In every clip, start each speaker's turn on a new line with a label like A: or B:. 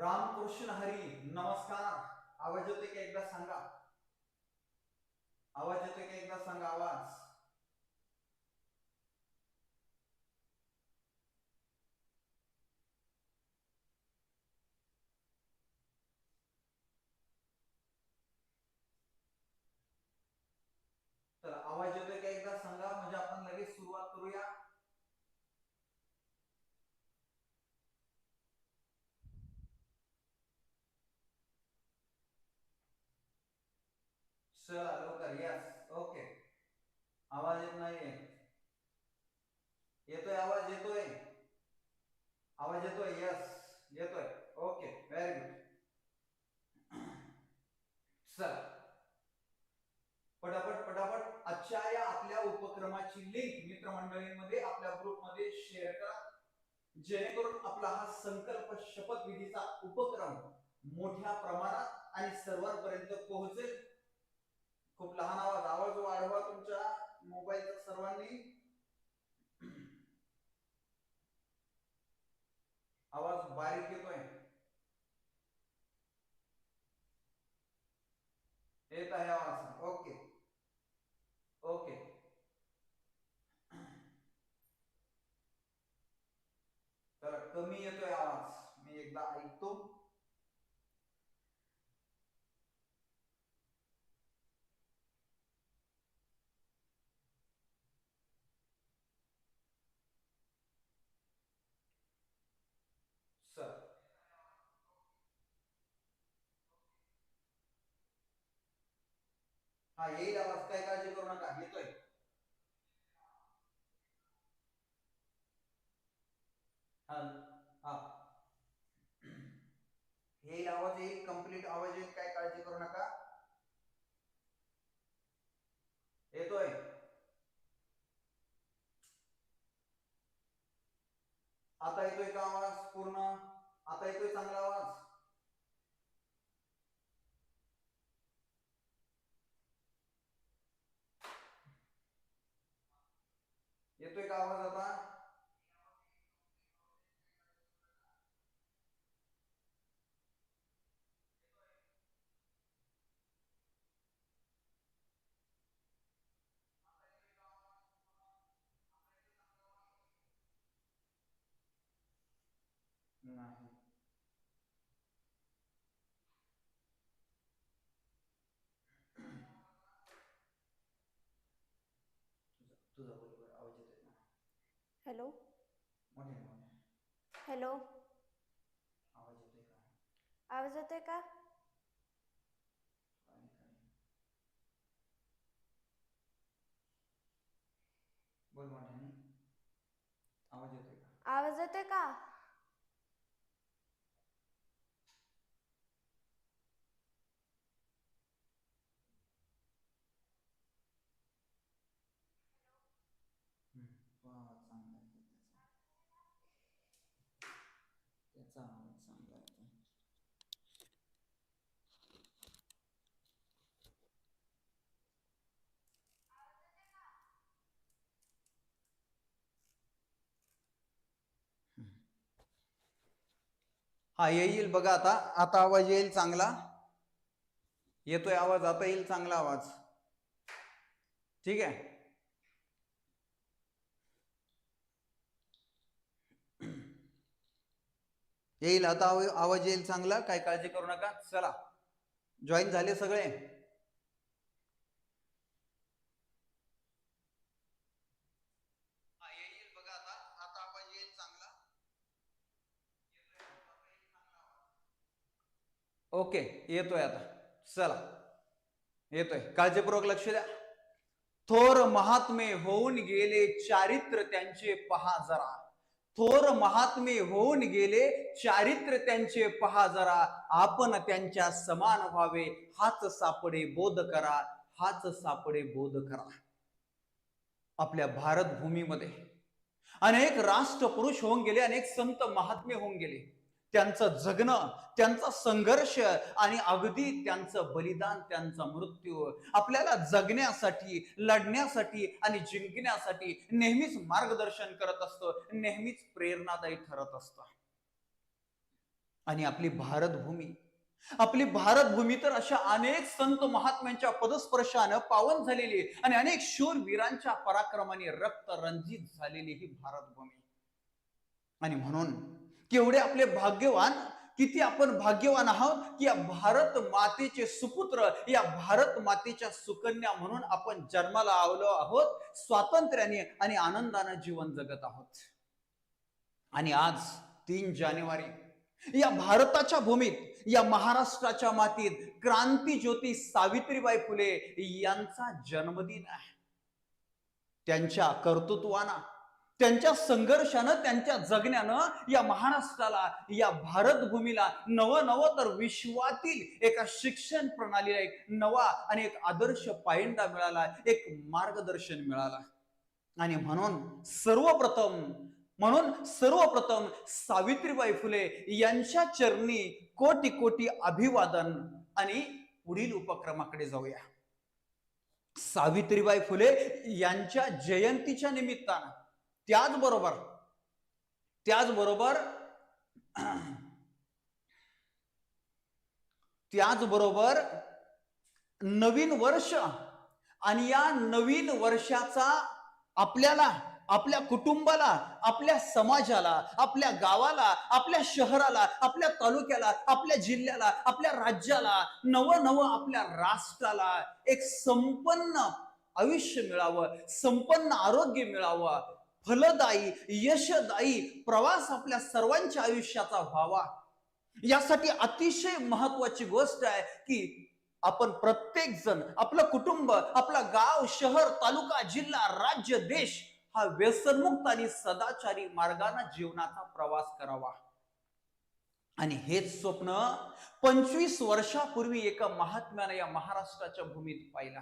A: रामकृष्ण हरी नमस्कार. आवाज येतोय का एकदा सांगा? आवाज येतोय का एकदा सांगा आवाज तर आवाज येतोय का एकदा सांगा म्हणजे आपण लगेच सुरुवात करूया चला लवकर यस ओके आवाज येत नाहीये येतोय आवाज येतोय आवाज येतोय यस येतोय ओके व्हेरी गुड चला पटापट पटापट. आजच्या या आपल्या उपक्रमाची लिंक मित्रमंडळींमध्ये आपल्या ग्रुपमध्ये शेअर करा. जेणेकरून आपला हा संकल्प शपथविधीचा उपक्रम मोठ्या प्रमाणात आणि सर्वांपर्यंत पोहोचेल. खूप लहान आवाज. आवाज वाढवा तुमच्या मोबाईलचा सर्वांनी. आवाज बारीक येतोय. येत आहे आवाज. ओके. ओके. तर कमी येतोय आवाज मी एकदा ऐकतो सर हा येईल आवाज काय काळजी करू नका येतोय. हा येईल आवाज येईल कंप्लीट आवाज येईल काय काळजी करू नका. येतोय. आता येतोय का आवाज पूर्ण आता येतोय चांगला आवाज येतोय का आवाज आता नाही
B: हॅलो।
A: मोठे मोठे
B: हॅलो।
A: आवाज़ येतोय का?
B: आवाज़ येतोय का?
A: बोल मोठ्याने आवाज़ येतोय का?
B: आवाज़ येतोय का?
A: हा येईल बघा आता. आता आवाज येईल चांगला. येतोय आवाज आता येईल चांगला आवाज. ठीक आहे? येईल आता आवाज येईल चांगला. काय काळजी करू नका. चला. जॉईन झाले सगळे? ओके येतोय आता. चला. येतोय. काळजीपूर्वक लक्ष द्या. थोर महात्मे होऊन गेले चारित्र त्यांचे पहा जरा. थोर महात्मे होऊन गेले चारित्र त्यांचे पहा जरा. आपण त्यांच्या समान व्हावे. हाच सापडे बोध करा. हाच सापडे बोध करा. आपल्या भारत भूमीमध्ये अनेक राष्ट्रपुरुष होऊन गेले अनेक संत महात्मे होऊन गेले. त्यांचं जगणं त्यांचा संघर्ष आणि अगदी त्यांचं बलिदान त्यांचा मृत्यू. आपल्याला जगण्यासाठी लढण्यासाठी आणि जिंकण्यासाठी नेहमीच मार्गदर्शन करत असतं नेहमीच प्रेरणादायी ठरत असतं. आणि आपली भारतभूमी आपली भारतभूमी तर अशा अनेक संत महात्म्यांच्या पदस्पर्शानं पावन झालेली आहे आणि अनेक शूर वीरांच्या पराक्रमाने रक्त रंजित झालेली ही भारतभूमी. आणि म्हणून केवढे आपले भाग्यवान किती आपण भाग्यवान आहोत की या भारत मातेचे सुपुत्र या भारत मातेच्या सुकन्या म्हणून आपण जन्माला आवलो आहोत स्वातंत्र्याने आणि आनंदानं जीवन जगत आहोत. आणि आज तीन जानेवारी या भारताच्या भूमीत या महाराष्ट्राच्या मातीत क्रांती ज्योती सावित्रीबाई फुले यांचा जन्मदिन आहे. त्यांच्या कर्तृत्वाना त्यांच्या संघर्षानं त्यांच्या जगण्यानं या महाराष्ट्राला या भारतभूमीला नव नव तर विश्वातील एका शिक्षण प्रणालीला एक नवा आणि एक आदर्श पायंडा मिळाला एक मार्गदर्शन मिळाला. आणि म्हणून सर्वप्रथम म्हणून सर्वप्रथम सावित्रीबाई फुले यांच्या चरणी कोटी कोटी अभिवादन आणि पुढील उपक्रमाकडे जाऊया. सावित्रीबाई फुले यांच्या जयंतीच्या निमित्तानं त्याचबरोबर त्याचबरोबर त्याचबरोबर नवीन वर्ष आणि या नवीन वर्षाचा आपल्याला आपल्या कुटुंबाला आपल्या समाजाला आपल्या गावाला आपल्या शहराला आपल्या तालुक्याला आपल्या जिल्ह्याला आपल्या राज्याला नवनवं आपल्या राष्ट्राला एक संपन्न आयुष्य मिळावं संपन्न आरोग्य मिळावं. फलदायी यशदायी प्रवास आपल्या सर्वांच्या आयुष्याचा व्हावा. यासाठी अतिशय महत्वाची गोष्ट आहे की आपण प्रत्येक जण आपलं कुटुंब आपला गाव शहर तालुका जिल्हा राज्य देश हा व्यसनमुक्त आणि सदाचारी मार्गाने जीवनाचा प्रवास करावा. आणि हेच स्वप्न पंचवीस वर्षापूर्वी एका महात्म्याने या महाराष्ट्राच्या भूमीत पाहिला.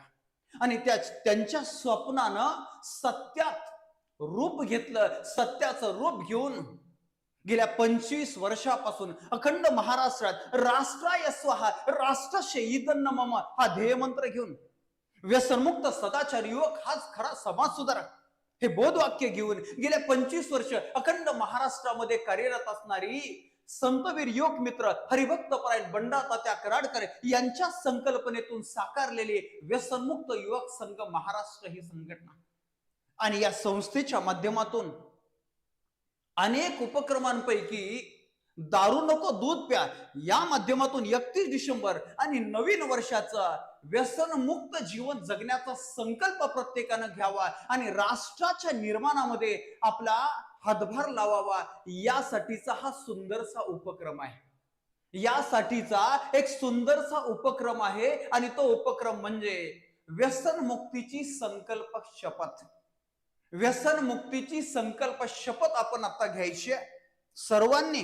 A: आणि त्या त्यांच्या स्वप्नानं सत्यात रूप घेतलं सत्याचं रूप घेऊन गेल्या पंचवीस वर्षापासून अखंड महाराष्ट्रात राष्ट्राय स्वाहा राष्ट्र शहीदन मम हा ध्येय मंत्र घेऊन व्यसनमुक्त सदाचार युवक हाच खरा समाज सुधारक हे बोधवाक्य घेऊन गेल्या पंचवीस वर्ष अखंड महाराष्ट्रामध्ये कार्यरत असणारी संतवीर युवक मित्र हरिभक्त परायण बंडा तात्या कराडकर यांच्या संकल्पनेतून साकारलेले व्यसनमुक्त युवक संघ महाराष्ट्र ही संघटना. आणि या संस्थेच्या माध्यमातून अनेक उपक्रमांपैकी दारू नको दूध प्या या माध्यमातून एकतीस डिसेंबर आणि नवीन वर्षाचा व्यसनमुक्त जीवन जगण्याचा संकल्प प्रत्येकानं घ्यावा आणि राष्ट्राच्या निर्माणामध्ये आपला हातभार लावावा यासाठीचा हा सुंदरसा उपक्रम आहे. यासाठीचा एक सुंदरसा उपक्रम आहे आणि तो उपक्रम म्हणजे व्यसनमुक्तीची संकल्प शपथ. व्यसन मुक्तीची संकल्प शपथ आपण आता घ्यायची आहे. सर्वांनी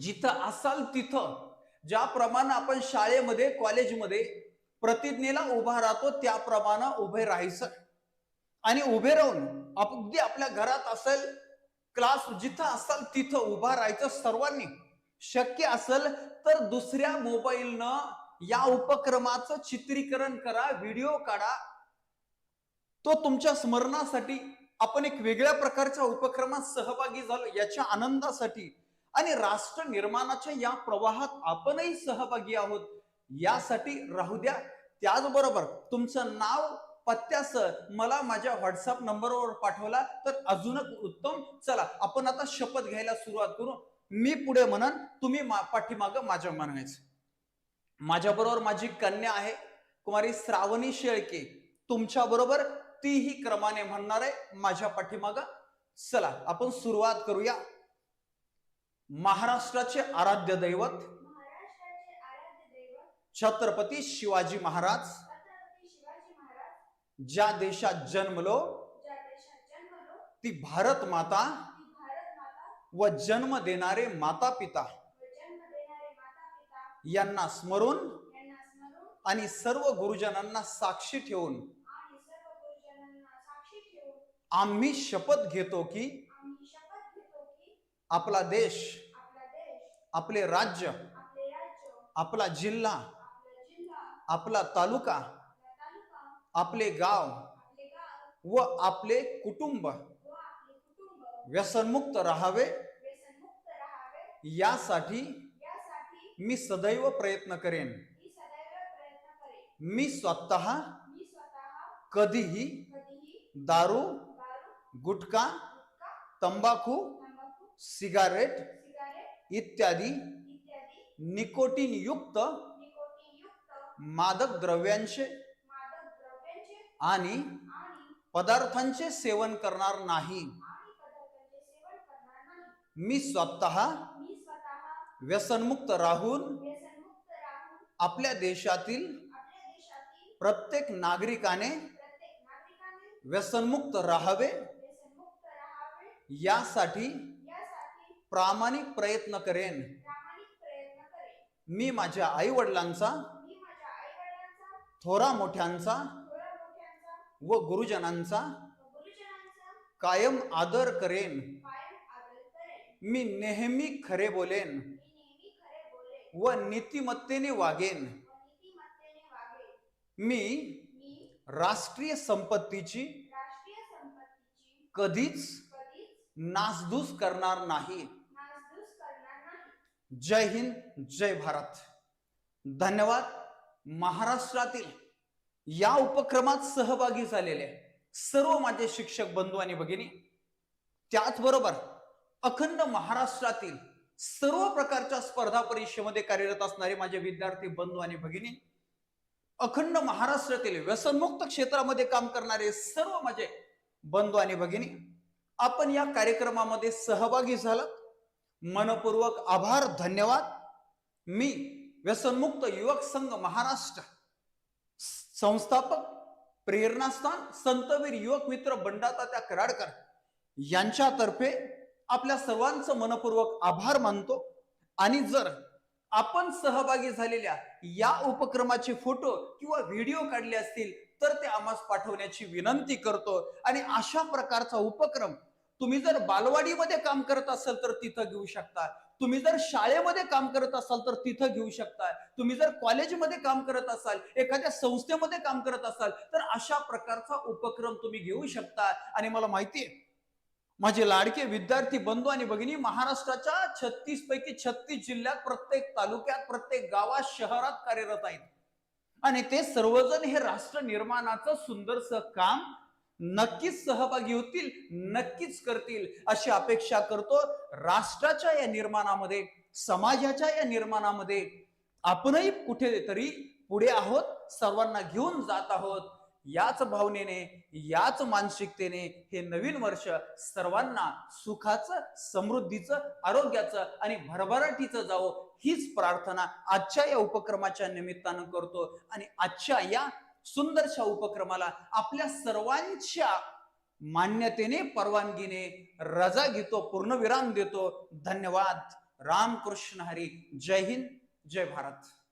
A: जिथं असाल तिथं ज्याप्रमाणे आपण शाळेमध्ये कॉलेजमध्ये प्रतिज्ञेला उभा राहतो त्याप्रमाणे उभे राहायचं. आणि उभे राहून अगदी आपल्या घरात असेल क्लास जिथं असाल तिथं उभा राहायचं सर्वांनी. शक्य असेल तर दुसऱ्या मोबाईलनं या उपक्रमाचं चित्रीकरण करा व्हिडिओ काढा. तो तुमच्या स्मरणासाठी आपण एक वेगळ्या प्रकारच्या उपक्रमात सहभागी झालो याच्या आनंदासाठी. आणि राष्ट्र निर्माणाच्या या प्रवाहात आपणही सहभागी आहोत यासाठी राहू द्या. त्याचबरोबर तुमचं नाव पत्त्यास मला माझ्या व्हॉट्सअप नंबरवर पाठवला तर अजूनच उत्तम. चला आपण आता शपथ घ्यायला सुरुवात करू. मी पुढे म्हणन तुम्ही मा- पाठीमागं माझ्या म्हणायचं माझ्याबरोबर माझी कन्या आहे कुमारी श्रावणी शेळके. तुमच्या बरोबर तीही क्रमाने म्हणणार आहे माझ्या पाठीमाग चला आपण सुरुवात करूया. महाराष्ट्राचे आराध्य दैवत छत्रपती शिवाजी महाराज ज्या देशात जन्मलो ती भारत माता व जन्म देणारे माता पिता यांना
B: यांना स्मरून
A: आणि सर्व गुरुजनांना साक्षी ठेवून आम्ही शपथ घेतो की
B: आम्ही शपथ घेतो की
A: आपला देश
B: आपला देश
A: आपले राज्य
B: आपले राज्य
A: आपला जिल्हा
B: आपला जिल्हा
A: आपला तालुका
B: आपला तालुका
A: आपले गाव
B: आपले गाव
A: व आपले कुटुंब
B: व आपले कुटुंब
A: व्यसनमुक्त राहावे
B: व्यसनमुक्त राहावे
A: यासाठी मी सदैव प्रयत्न करेन.
B: मी सदैव प्रयत्न करेन
A: मी स्वतः
B: मी स्वतः
A: कधीही
B: कधीही
A: दारू
B: दारू
A: गुटखा तंबाखू सिगारेट इत्यादी निकोटीन युक्त मादक द्रव्यांचे आणि पदार्थांचे सेवन करणार नाही. मी स्वतः व्यसनमुक्त राहून आपल्या देशातील प्रत्येक नागरिकाने व्यसनमुक्त राहावे. यासाठी प्रामाणिक प्रयत्न करेन. मी माझ्या आई वडिलांचा थोरा मोठ्यांचा व गुरुजनांचा कायम आदर करेन. मी नेहमी खरे बोलेन व नीतिमत्तेने वागेन. मी राष्ट्रीय संपत्तीची कधीच नासधूस करणार नाही.
B: नासधूस करणार नाही.
A: जय हिंद जय भारत. धन्यवाद महाराष्ट्रातील या उपक्रमात सहभागी झालेले सर्व माझे शिक्षक बंधू आणि भगिनी. त्याचबरोबर अखंड महाराष्ट्रातील सर्व प्रकारच्या स्पर्धा परीक्षेमध्ये कार्यरत असणारे माझे विद्यार्थी बंधू आणि भगिनी अखंड महाराष्ट्रातील व्यसनमुक्त क्षेत्रामध्ये काम करणारे सर्व माझे बंधू आणि भगिनी आपण या कार्यक्रमामध्ये सहभागी झालात. मनपूर्वक आभार धन्यवाद. मी व्यसनमुक्त युवक संघ महाराष्ट्र संस्थापक प्रेरणास्थान संतवीर युवक मित्र बंडातात्या कराडकर यांच्यातर्फे आपल्या सर्वांचं मनपूर्वक आभार मानतो. आणि जर आपण सहभागी झालेल्या या उपक्रमाचे फोटो किंवा व्हिडिओ काढले असतील तर ते आम्हास पाठवण्याची विनंती करतो आणि अशा प्रकारचा उपक्रम तुम्ही जर बालवाडीमध्ये काम करत असाल तर तिथं घेऊ शकता. तुम्ही जर शाळेमध्ये काम करत असाल तर तिथं घेऊ शकता. तुम्ही जर कॉलेजमध्ये काम करत असाल एखाद्या संस्थेमध्ये काम करत असाल तर अशा प्रकारचा उपक्रम तुम्ही घेऊ शकता. आणि मला माहिती आहे माझे लाडके विद्यार्थी बंधू आणि भगिनी महाराष्ट्राच्या छत्तीस पैकी छत्तीस जिल्ह्यात प्रत्येक तालुक्यात प्रत्येक गावात शहरात कार्यरत आहेत. आणि ते सर्वजण हे राष्ट्र निर्माणाचं सुंदरस काम नक्कीच सहभागी होतील नक्कीच करतील अशी अपेक्षा करतो. राष्ट्राच्या या निर्माणामध्ये समाजाच्या या निर्माणामध्ये आपणही कुठेतरी पुढे आहोत सर्वांना घेऊन जात आहोत. याच भावनेने याच मानसिकतेने हे नवीन वर्ष सर्वांना सुखाचं समृद्धीचं आरोग्याचं आणि भरभराटीचं जावो हीच प्रार्थना आजच्या या उपक्रमाच्या निमित्तानं करतो. आणि आजच्या या सुंदरशा उपक्रमाला आपल्या सर्वांच्या मान्यतेने परवानगीने रजा घेतो पूर्णविराम देतो. धन्यवाद. रामकृष्ण हरी. जय हिंद. जय भारत.